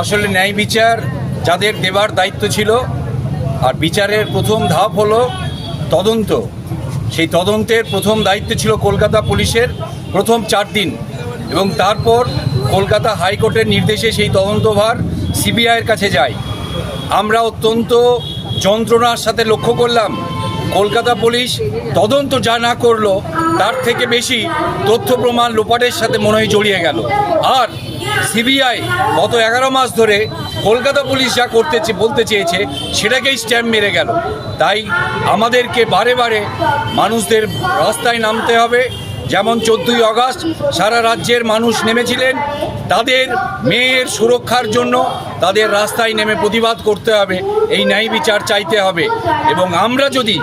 আসলে ন্যায় বিচার যাদের দেবার দায়িত্ব ছিল, আর বিচারের প্রথম ধাপ হলো তদন্ত। সেই তদন্তের প্রথম দায়িত্ব ছিল কলকাতা পুলিশের প্রথম চার দিন এবং তারপর কলকাতা হাইকোর্টের নির্দেশে সেই তদন্তভার সিবিআইয়ের কাছে যায়। আমরা অত্যন্ত যন্ত্রণার সাথে লক্ষ্য করলাম, কলকাতা পুলিশ তদন্ত যা না করল, তার থেকে বেশি তথ্য প্রমাণ লোপাটের সাথে মনে হয় জড়িয়ে গেল। আর সিবিআই গত এগারো মাস ধরে কলকাতা পুলিশ যা করতে বলতে চেয়েছে, সেটাকেই স্ট্যাম্প মেরে গেল। তাই আমাদেরকে বারে বারে মানুষদের রাস্তায় নামতে হবে। যেমন চোদ্দোই আগস্ট সারা রাজ্যের মানুষ নেমেছিলেন, তাদের মেয়ের সুরক্ষার জন্য তাদের রাস্তায় নেমে প্রতিবাদ করতে হবে, এই ন্যায় বিচার চাইতে হবে। এবং আমরা যদি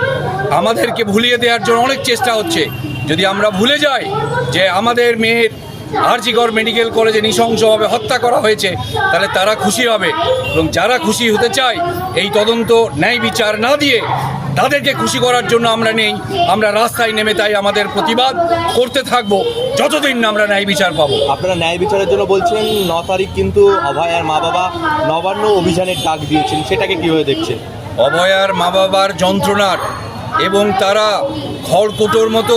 আমাদেরকে ভুলিয়ে দেওয়ার জন্য অনেক চেষ্টা হচ্ছে, যদি আমরা ভুলে যাই যে আমাদের মেয়ের আরজিগড় মেডিকেল কলেজে নৃশংসভাবে হত্যা করা হয়েছে তাহলে তারা খুশি হবে। এবং যারা খুশি হতে চায় এই তদন্ত ন্যায় বিচার না দিয়ে তাদেরকে খুশি করার জন্য আমরা নেই। আমরা রাস্তায় নেমে তাই আমাদের প্রতিবাদ করতে থাকব। যতদিন না আমরা ন্যায় বিচার পাবো। আপনারা ন্যায় বিচারের জন্য বলছেন ন তারিখ কিন্তু অভয়ার মা বাবা নবান্ন অভিযানের ডাক দিয়েছেন। সেটাকে কীভাবে দেখছেন? অভয়ার মা বাবার যন্ত্রণার এবং তারা খড়কুটোর মতো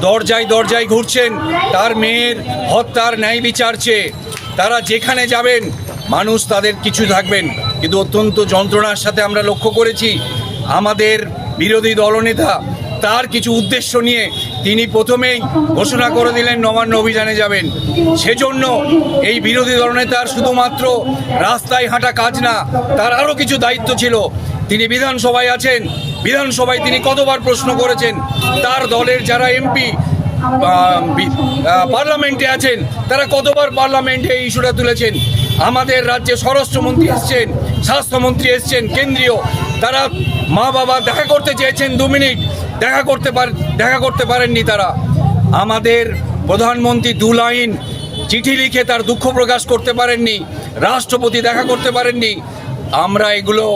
দরজায় দরজায় ঘুরছেন। তার মেয়ের হত্যার ন্যায় বিচার চেয়ে তারা যেখানে যাবেন, মানুষ তাদের কিছু থাকবেন। কিন্তু অত্যন্ত যন্ত্রণার সাথে আমরা লক্ষ্য করেছি, আমাদের বিরোধী দলনেতা তার কিছু উদ্দেশ্য নিয়ে তিনি প্রথমেই ঘোষণা করে দিলেন, নবান্ন অভিযানে যাবেন। সেজন্য এই বিরোধী দলনেতার শুধুমাত্র রাস্তায় হাঁটা কাজ না, তার আরও কিছু দায়িত্ব ছিল। তিনি বিধানসভায় আছেন। বিধানসভায় তিনি কতবার প্রশ্ন করেছেন? তার দলের যারা এমপি পার্লামেন্টে আছেন, তারা কতবার পার্লামেন্টে এই ইস্যুটা তুলেছেন? আমাদের রাজ্যে স্বরাষ্ট্রমন্ত্রী এসছেন, স্বাস্থ্যমন্ত্রী এসছেন, কেন্দ্রীয়, তারা মা বাবা দেখা করতে চেয়েছেন দু মিনিট, দেখা করতে পার, দেখা করতে পারেননি তারা। আমাদের প্রধানমন্ত্রী দু লাইন চিঠি লিখে তার দুঃখ প্রকাশ করতে পারেননি, রাষ্ট্রপতি দেখা করতে পারেননি। আমরা এগুলো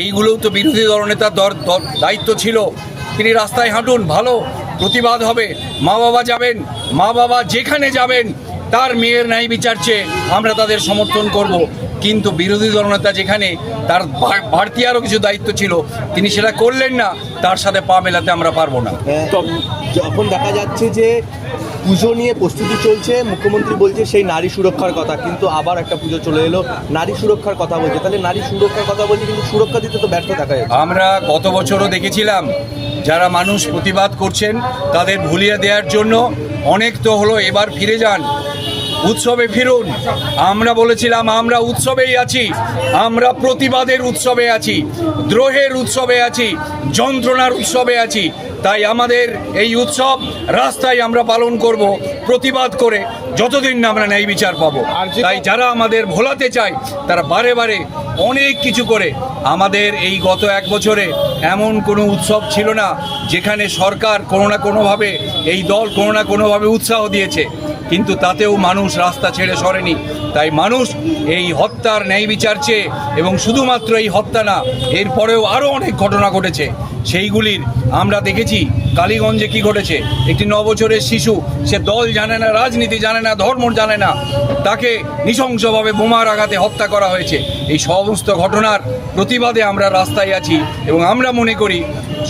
এইগুলোও তো বিরোধী দলনেতার দর দায়িত্ব ছিল। তিনি রাস্তায় হাঁটুন, ভালো প্রতিবাদ হবে। মা বাবা যাবেন, মা বাবা যেখানে যাবেন, তার মেয়ের ন্যায় বিচার চেয়ে আমরা তাদের সমর্থন করব। কিন্তু বিরোধী দলনেতা যেখানে, তার বাড়তি আরও কিছু দায়িত্ব ছিল। তিনি সেটা করলেন না, তার সাথে পা মেলাতে আমরা পারব না। যখন দেখা যাচ্ছে যে পুজো নিয়ে প্রস্তুতি চলছে। মুখ্যমন্ত্রী বলছে সেই নারী সুরক্ষার কথা, কিন্তু আবার একটা পুজো চলে এলো। নারী সুরক্ষার কথা বলছে। তাহলে নারী সুরক্ষার কথা বলছে, কিন্তু সুরক্ষা দিতে তো ব্যর্থ যাচ্ছে। আমরা গত বছরও দেখেছিলাম, যারা মানুষ প্রতিবাদ করছেন, তাদের ভুলিয়ে দেওয়ার জন্য অনেক তো হলো, এবার ফিরে যান। উৎসবে ফিরুন। আমরা বলেছিলাম, আমরা উৎসবেই আছি। আমরা প্রতিবাদের উৎসবে আছি। দ্রোহের উৎসবে আছি। যন্ত্রণার উৎসবে আছি। তাই আমাদের এই উৎসব রাস্তায় আমরা পালন করব প্রতিবাদ করে যতদিন না আমরা ন্যায় বিচার পাবো। তাই যারা আমাদের ভোলাতে চায় তারা বারে বারে অনেক কিছু করে। আমাদের এই গত এক বছরে এমন কোনো উৎসব ছিল না যেখানে সরকার কোনো না কোনোভাবে এই দল কোনো না কোনোভাবে উৎসাহ দিয়েছে। কিন্তু তাতেও মানুষ রাস্তা ছেড়ে সরেনি। তাই মানুষ এই হত্যার ন্যায় বিচার চেয়ে এবং শুধুমাত্র এই হত্যা না এরপরেও আরও অনেক ঘটনা ঘটেছে। সেইগুলির আমরা দেখেছি। কালীগঞ্জে কি ঘটেছে? একটি ন বছরের শিশু, সে দল জানে না, রাজনীতি জানে না, ধর্ম জানে না। তাকে নৃশংসভাবে বোমার আঘাতে হত্যা করা হয়েছে। এই সমস্ত ঘটনার প্রতিবাদে আমরা রাস্তায় আছি এবং আমরা মনে করি,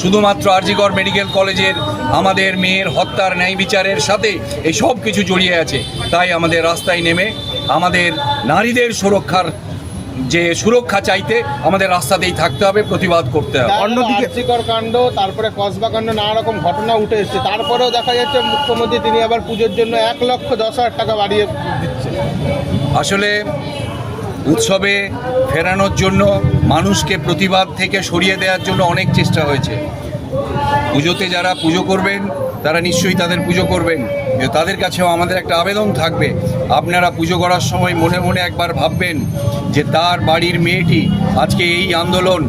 শুধুমাত্র আরজিগড় মেডিকেল কলেজের আমাদের মেয়ের হত্যার ন্যায় বিচারের সাথে এই সব কিছু জড়িয়ে আছে। তাই আমাদের রাস্তায় নেমে আমাদের নারীদের সুরক্ষার যে সুরক্ষা চাইতে আমাদের রাস্তাতেই থাকতে হবে প্রতিবাদ করতে হবে। অন্যদিকে কাণ্ড তারপরে কসবা কাণ্ড নানা রকম ঘটনা উঠে এসছে। তারপরেও দেখা যাচ্ছে মুখ্যমন্ত্রী তিনি আবার পুজোর জন্য এক লক্ষ দশ হাজার টাকা বাড়িয়ে দিচ্ছে আসলে উৎসবে ফেরানোর জন্য মানুষকে প্রতিবাদ থেকে সরিয়ে দেওয়ার জন্য অনেক চেষ্টা হয়েছে। পুজোতে যারা পুজো করবেন, তারা নিশ্চয়ই তাদের পুজো করবেন। তাদের কাছেও আমাদের একটা আবেদন থাকবে। আপনারা পুজো করার সময় মনে মনে একবার ভাববেন যে তার বাড়ির মেয়েটি আজকে এই আন্দোলন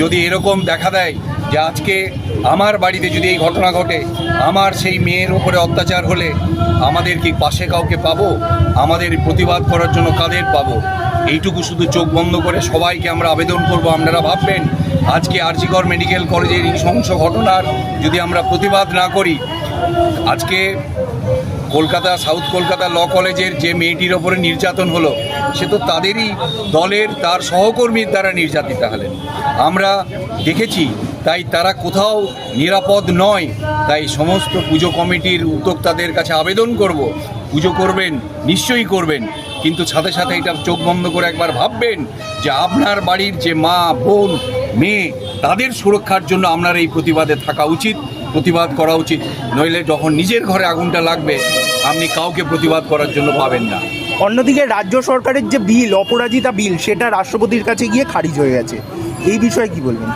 যদি এরকম দেখা দেয় যে আজকে আমার বাড়িতে যদি এই ঘটনা ঘটে, আমার সেই মেয়ের উপরে অত্যাচার হলে আমাদের কি পাশে কাউকে পাবো? আমাদের প্রতিবাদ করার জন্য কাদের পাবো? এইটুকু শুধু চোখ বন্ধ করে সবাইকে আমরা আবেদন করব। আপনারা ভাববেন আজকে আরজিগড় মেডিকেল কলেজের এই সহিংস ঘটনার যদি আমরা প্রতিবাদ না করি, আজকে কলকাতা, সাউথ কলকাতা ল কলেজের যে মেয়েটির ওপরে নির্যাতন হলো, সে তো তাদেরই দলের, তার সহকর্মীর দ্বারা নির্যাতিতা হলেন। আমরা দেখেছি, তাই তারা কোথাও নিরাপদ নয়। তাই সমস্ত পুজো কমিটির উদ্যোক্তাদের কাছে আবেদন করব, পুজো করবেন, নিশ্চয়ই করবেন। কিন্তু সাথে সাথে এটা চোখ বন্ধ করে একবার ভাববেন যে আপনার বাড়ির যে মা, বোন মেয়ে তাদের সুরক্ষার জন্য আপনার এই প্রতিবাদে থাকা উচিত প্রতিবাদ করা উচিত। নইলে যখন নিজের ঘরে আগুনটা লাগবে আপনি কাউকে প্রতিবাদ করার জন্য পাবেন না। অন্যদিকে রাজ্য সরকারের যে বিল অপরাজিতা বিল সেটা রাষ্ট্রপতির কাছে গিয়ে খারিজ হয়ে গেছে। এই বিষয়ে কি বলবেন?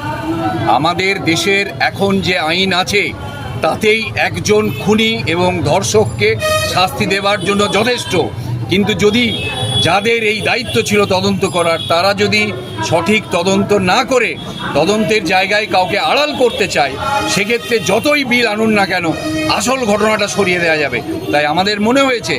আমাদের দেশের এখন যে আইন আছে তাতেই একজন খুনি এবং ধর্ষককে শাস্তি দেওয়ার জন্য যথেষ্ট। কিন্তু যদি যাদের এই দায়িত্ব ছিল তদন্ত করার, তারা যদি সঠিক তদন্ত না করে, তদন্তের জায়গায় কাউকে আড়াল করতে চায়, সেক্ষেত্রে যতই বিল আনুন না কেন, আসল ঘটনাটা সরিয়ে দেওয়া যাবে। তাই আমাদের মনে হয়েছে,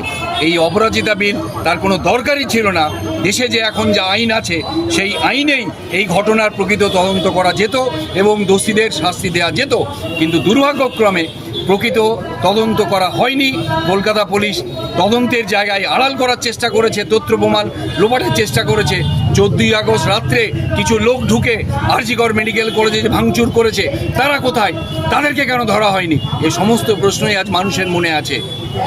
এই অপরাজিতা বিল তার কোনো দরকারই ছিল না। দেশে যে এখন যা আইন আছে, সেই আইনেই এই ঘটনার প্রকৃত তদন্ত করা যেত এবং দোষীদের শাস্তি দেওয়া যেত। কিন্তু দুর্ভাগ্যক্রমে প্রকৃত তদন্ত করা হয়নি। কলকাতা পুলিশ তদন্তের জায়গায় আড়াল করার চেষ্টা করেছে, তথ্য প্রমাণ লোপাটের চেষ্টা করেছে। চোদ্দই আগস্ট রাত্রে কিছু লোক ঢুকে আরজিকর মেডিকেল কলেজে যে ভাঙচুর করেছে, তারা কোথায়? তাদেরকে কেন ধরা হয়নি? এই সমস্ত প্রশ্নই আজ মানুষের মনে আছে।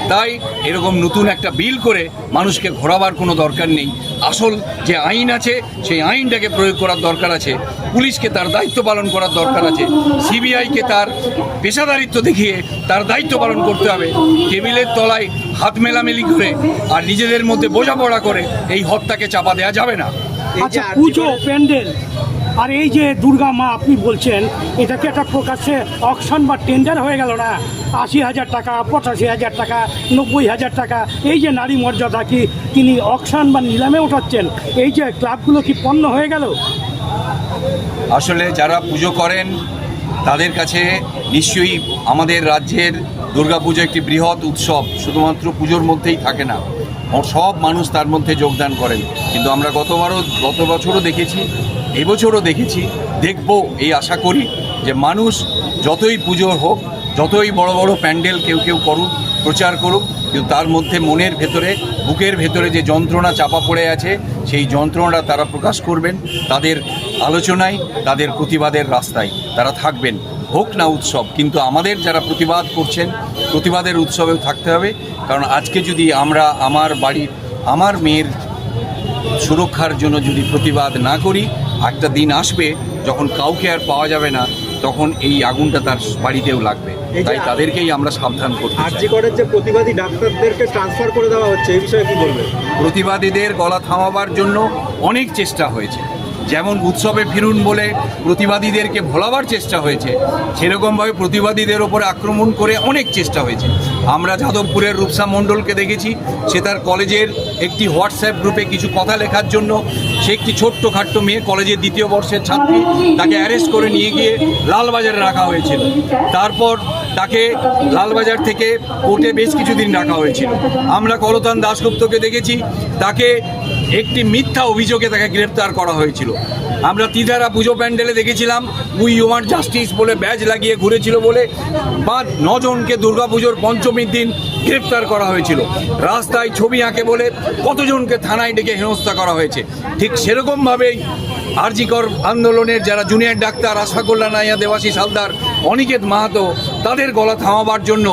তাই এরকম নতুন একটা বিল করে মানুষকে ঘোরাবার কোনো দরকার নেই। আসল যে আইন আছে, সেই আইনটাকে প্রয়োগ করার দরকার আছে। পুলিশকে তার দায়িত্ব পালন করার দরকার আছে। সিবিআইকে তার পেশাদারিত্ব দেখিয়ে তার দায়িত্ব পালন করতে হবে। টেবিলের তলায় হাত মেলামেলি করে আর নিজেদের মধ্যে বোঝাপড়া করে এই হত্যাকে চাপা দেওয়া যাবে না। আচ্ছা পুজো প্যান্ডেল। আর এই যে দুর্গা মা আপনি বলছেন এটাকে একটা প্রকাশ্যে অকশন বা টেন্ডার হয়ে গেল না? আশি হাজার টাকা পঁচাশি হাজার টাকা নব্বই হাজার টাকা এই যে নারী মর্যাদা কি তিনি অকশন বা নিলামে উঠাচ্ছেন এই যে ক্লাবগুলো কি পণ্য হয়ে গেল? আসলে যারা পুজো করেন তাদের কাছে নিশ্চয়ই আমাদের রাজ্যের দুর্গাপুজো একটি বৃহৎ উৎসব শুধুমাত্র পুজোর মধ্যেই থাকে না। সব মানুষ তার মধ্যে যোগদান করেন। কিন্তু আমরা গতবারও, গত বছরও দেখেছি, এবছরও দেখেছি, দেখব, এই আশা করি যে মানুষ যতই পুজো হোক, যতই বড় বড় প্যান্ডেল কেউ কেউ করুক, প্রচার করুক, কিন্তু তার মধ্যে মনের ভেতরে, বুকের ভেতরে যে যন্ত্রণা চাপা পড়ে আছে, সেই যন্ত্রণাটা তারা প্রকাশ করবেন, তাদের আলোচনায়, তাদের প্রতিবাদের রাস্তায় তারা থাকবেন। হোক না উৎসব, কিন্তু আমাদের যারা প্রতিবাদ করছেন প্রতিবাদের উৎসবেও থাকতে হবে। কারণ আজকে যদি আমরা আমার বাড়ির আমার মেয়ের সুরক্ষার জন্য যদি প্রতিবাদ না করি একটা দিন আসবে যখন কাউকে আর পাওয়া যাবে না তখন এই আগুনটা তার বাড়িতেও লাগবে। তাই তাদেরকেই আমরা সাবধান করতে চাই। আরজি করের যে প্রতিবাদী ডাক্তারদেরকে ট্রান্সফার করে দেওয়া হচ্ছে এই বিষয়ে কি বলবেন? প্রতিবাদীদের গলা থামাবার জন্য অনেক চেষ্টা হয়েছে। যেমন উৎসবে ফিরুন বলে প্রতিবাদীদেরকে ভোলাবার চেষ্টা হয়েছে, সেরকমভাবে প্রতিবাদীদের ওপরে আক্রমণ করে অনেক চেষ্টা হয়েছে। আমরা যাদবপুরের রূপসা মণ্ডলকে দেখেছি, সে তার কলেজের একটি হোয়াটসঅ্যাপ গ্রুপে কিছু কথা লেখার জন্য, সে একটি ছোট্ট খাট্ট মেয়ে, কলেজের দ্বিতীয় বর্ষের ছাত্রী, তাকে অ্যারেস্ট করে নিয়ে গিয়ে লালবাজারে রাখা হয়েছিল। তারপর তাকে লালবাজার থেকে কোর্টে বেশ কিছুদিন রাখা হয়েছিল। আমরা কলতান দাশগুপ্তকে দেখেছি, তাকে একটি মিথ্যা অভিযোগে তাকে গ্রেপ্তার করা হয়েছিল। আমরা তিধারা পুজো প্যান্ডেলে দেখেছিলাম উই ওয়ান্ট জাস্টিস বলে ব্যাজ লাগিয়ে ঘুরেছিল বলে পাঁচ নজনকে দুর্গাপুজোর পঞ্চমীর দিন গ্রেপ্তার করা হয়েছিল। রাস্তায় ছবি আঁকে বলে কতজনকে থানায় ডেকে হেনস্থা করা হয়েছে। ঠিক সেরকমভাবেই আরজিকর আন্দোলনের যারা জুনিয়র ডাক্তার আশফাকুল্লা নাইয়া, দেবাশিস সালদার অনিকেত মাহাতো, তাদের গলা থামাবার জন্য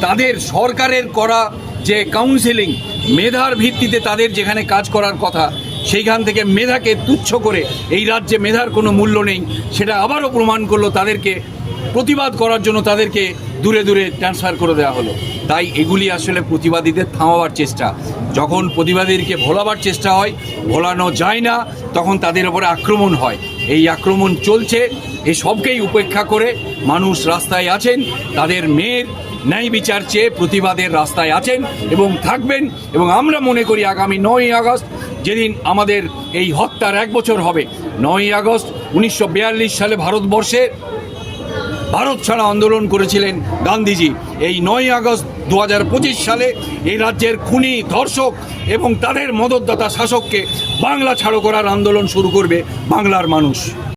তাদের সরকারের করা যে কাউন্সিলিং মেধার ভিত্তিতে তাদের যেখানে কাজ করার কথা, সেইখান থেকে মেধাকে তুচ্ছ করে এই রাজ্যে মেধার কোনো মূল্য নেই, সেটা আবারও প্রমাণ করল তাদেরকে, প্রতিবাদ করার জন্য তাদেরকে দূরে দূরে ট্রান্সফার করে দেওয়া হলো। তাই এগুলি আসলে প্রতিবাদীদের থামাবার চেষ্টা। যখন প্রতিবাদীদেরকে ভোলাবার চেষ্টা হয়, ভোলানো যায় না, তখন তাদের ওপরে আক্রমণ হয়। এই আক্রমণ চলছে এই সবকেই উপেক্ষা করে মানুষ রাস্তায় আছেন, তাদের মেয়ের ন্যায় বিচার চেয়ে প্রতিবাদের রাস্তায় আছেন এবং থাকবেন এবং আমরা মনে করি আগামী নয়ই আগস্ট যেদিন আমাদের এই হত্যার এক বছর হবে। নয়ই আগস্ট উনিশশো বিয়াল্লিশ সালে ভারতবর্ষে ভারত ছাড়া আন্দোলন করেছিলেন গান্ধীজি। এই নয় আগস্ট দু হাজার পঁচিশ সালে এই রাজ্যের খুনি, ধর্ষক এবং তাদের মদতদাতা শাসককে বাংলা ছাড়ো করার আন্দোলন শুরু করবে বাংলার মানুষ।